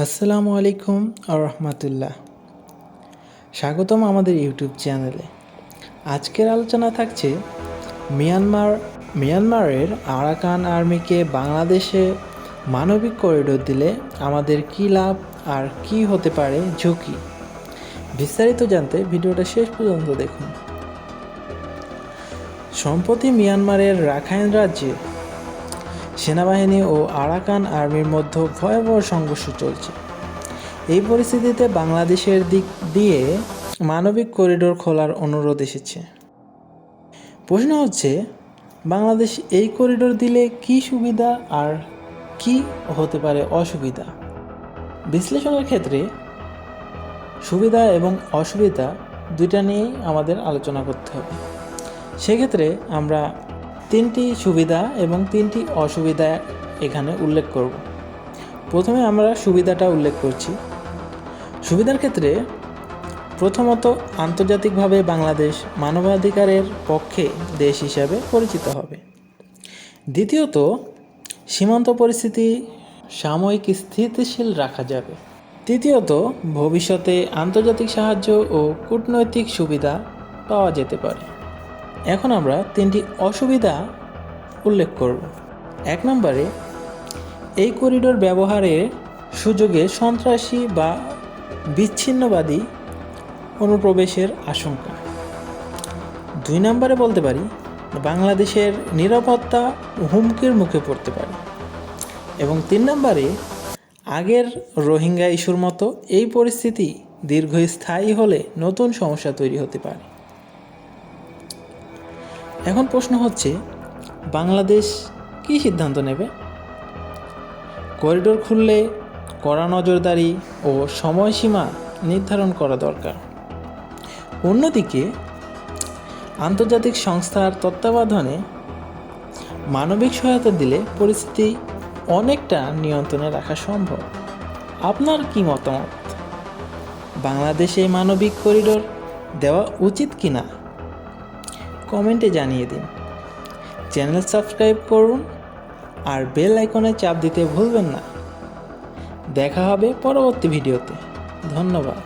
আসসালামু আলাইকুম আর রহমতুল্লাহ। স্বাগতম আমাদের ইউটিউব চ্যানেলে। আজকের আলোচনা থাকছে মিয়ানমার, মিয়ানমারের আরাকান আর্মিকে বাংলাদেশে মানবিক করিডোর দিলে আমাদের কী লাভ আর কি হতে পারে ঝুঁকি? বিস্তারিত জানতে ভিডিওটা শেষ পর্যন্ত দেখুন। সম্প্রতি মিয়ানমারের রাখাইন রাজ্যে সেনাবাহিনী ও আরাকান আর্মির মধ্যে ভয়াবহ সংঘর্ষ চলছে। এই পরিস্থিতিতে বাংলাদেশের দিক দিয়ে মানবিক করিডোর খোলার অনুরোধ এসেছে। প্রশ্ন হচ্ছে, বাংলাদেশ এই করিডোর দিলে কি সুবিধা আর কি হতে পারে অসুবিধা? বিশ্লেষণের ক্ষেত্রে সুবিধা এবং অসুবিধা দুইটা নিয়েই আমাদের আলোচনা করতে হবে। সেক্ষেত্রে আমরা তিনটি সুবিধা এবং তিনটি অসুবিধা এখানে উল্লেখ করব। প্রথমে আমরা সুবিধাটা উল্লেখ করছি। সুবিধার ক্ষেত্রে প্রথমত আন্তর্জাতিকভাবে বাংলাদেশ মানবাধিকারের পক্ষে দেশ হিসাবে পরিচিত হবে। দ্বিতীয়ত, সীমান্ত পরিস্থিতি সাময়িক স্থিতিশীল রাখা যাবে। তৃতীয়ত, ভবিষ্যতে আন্তর্জাতিক সাহায্য ও কূটনৈতিক সুবিধা পাওয়া যেতে পারে। এখন আমরা তিনটি অসুবিধা উল্লেখ করব। এক নম্বরে, এই করিডোর ব্যবহারের সুযোগে সন্ত্রাসী বা বিচ্ছিন্নবাদী অনুপ্রবেশের আশঙ্কা। দুই নম্বরে বলতে পারি, বাংলাদেশের নিরাপত্তা হুমকির মুখে পড়তে পারে। এবং তিন নম্বরে, আগের রোহিঙ্গা ইস্যুর মতো এই পরিস্থিতি দীর্ঘস্থায়ী হলে নতুন সমস্যা তৈরি হতে পারে। এখন প্রশ্ন হচ্ছে, বাংলাদেশ কী সিদ্ধান্ত নেবে? করিডোর খুললে কড়া নজরদারি ও সময়সীমা নির্ধারণ করা দরকার। অন্যদিকে, আন্তর্জাতিক সংস্থার তত্ত্বাবধানে মানবিক সহায়তা দিলে পরিস্থিতি অনেকটা নিয়ন্ত্রণে রাখা সম্ভব। আপনার কি মতামত? বাংলাদেশে মানবিক করিডোর দেওয়া উচিত কি না কমেন্টে জানিয়ে দিন। চ্যানেল সাবস্ক্রাইব করুন আর বেল আইকনে চাপ দিতে ভুলবেন না। দেখা হবে পরবর্তী ভিডিওতে। ধন্যবাদ।